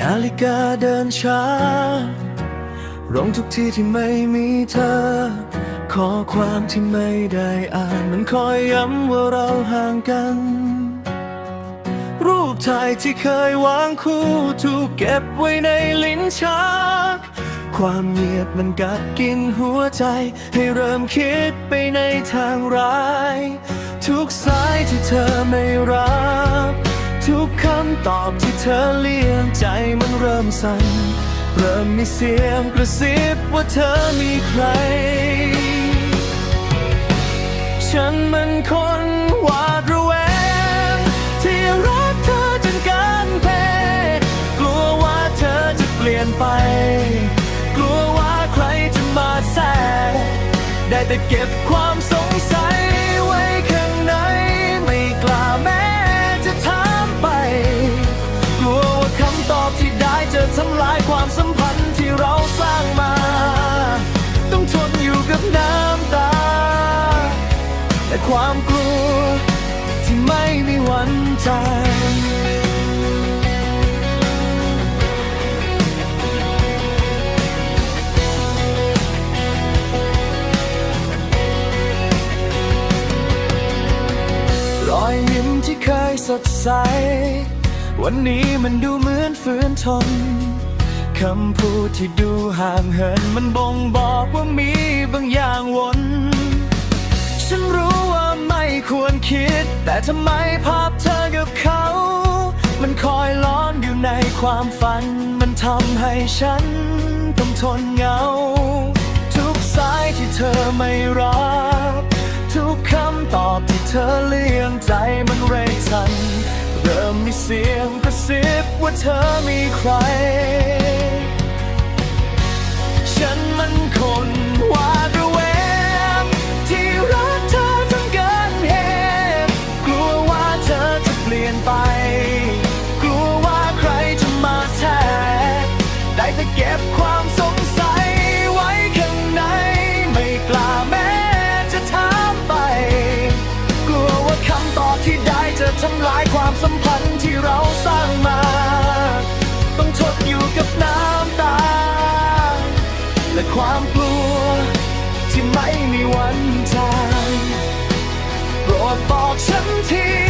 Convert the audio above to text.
นาฬิกาเดินช้าลงทุกที่ที่ไม่มีเธอข้อความที่ไม่ได้อ่าน มันคอยย้ำว่าเราห่างกัน รูปถ่ายที่เคยวางคู่ถูกเก็บไว้ในลิ้นชัก ความเงียบมันกัดกินหัวใจ ให้เริ่มคิดไปในทางร้าย ทุกสายที่เธอไม่ำตอบที่เธอเลี่ยงใจมันเริ่มสั่น เริ่มมีเสียงกระซิบว่าเธอมีใคร ฉันมันคนหวาดระแวง ที่รักเธอจนเกินเพกลัวว่าเธอจะเปลี่ยนไป กลัวว่าใครจะมาแทรกได้แต่เก็บความสงสัย ความสัมพันธ์ที่เราสร้างมา ต้องทนอยู่กับน้ำตา และความกลัวที่ไม่มีวันจางรอยยิ้มที่เคยสดใส วันนี้มันดูเหมือนฝืนทน คำพูดที่ดูห่างเหินมันบ่งบอกว่ามีบางอย่างวนฉันรู้ว่าไม่ควรคิด แต่ทำไมภาพเธอกับเขา มันคอยล้อนอยู่ในความฝัน มันทำให้ฉันต้องทนเหงา ทุกสายที่เธอไม่รับ ทุกคำตอบที่เธอเลี่ยงใจมันเรกสั่นเริ่มมีเสียงกระซิบว่าเธอมีใคร ทำลายความสัมพันธ์ที่เราสร้างมา ต้องทนอยู่กับน้ำตา และความกลัว ที่ไม่มีวันจางโปรดบอกฉันที